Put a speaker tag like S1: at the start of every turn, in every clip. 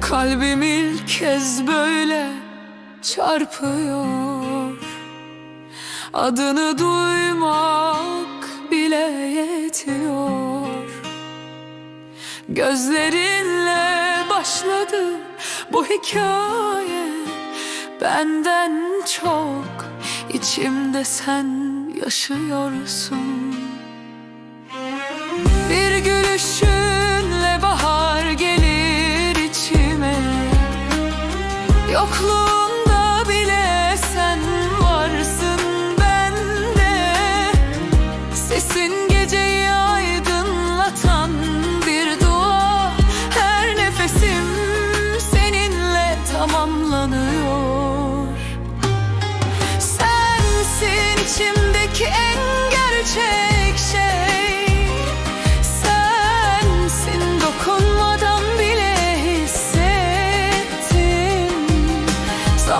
S1: Kalbim ilk kez böyle çarpıyor. Adını duymak bile yetiyor. Gözlerinle başladı bu hikaye. Benden çok içimde sen yaşıyorsun gülüşünle bahar gelir içime. Yokluğunda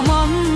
S1: Tamam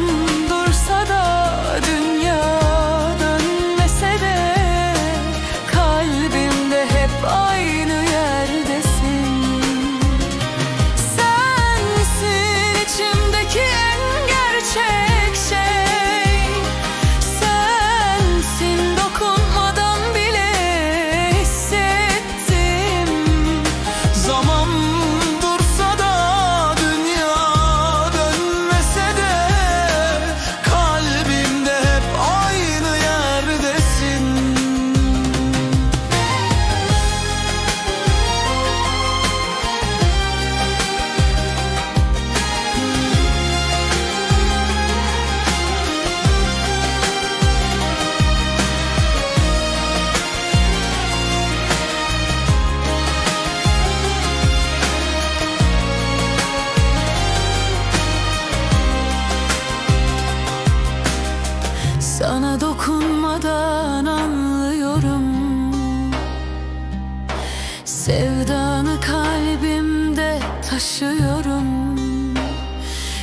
S1: taşıyorum.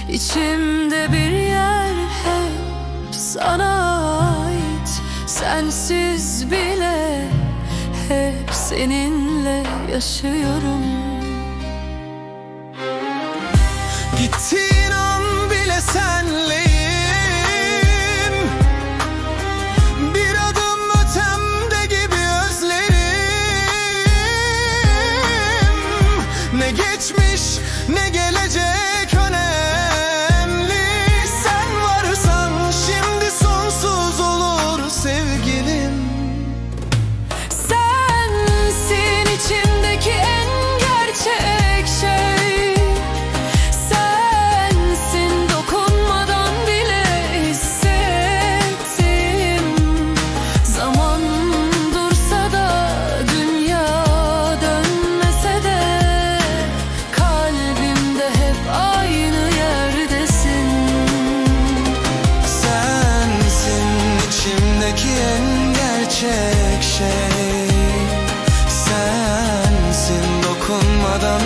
S1: İçimde bir yer hep sana ait. Sensiz bile hep seninle yaşıyorum geçmiş ne gelecek tek şey Sensin dokunmadan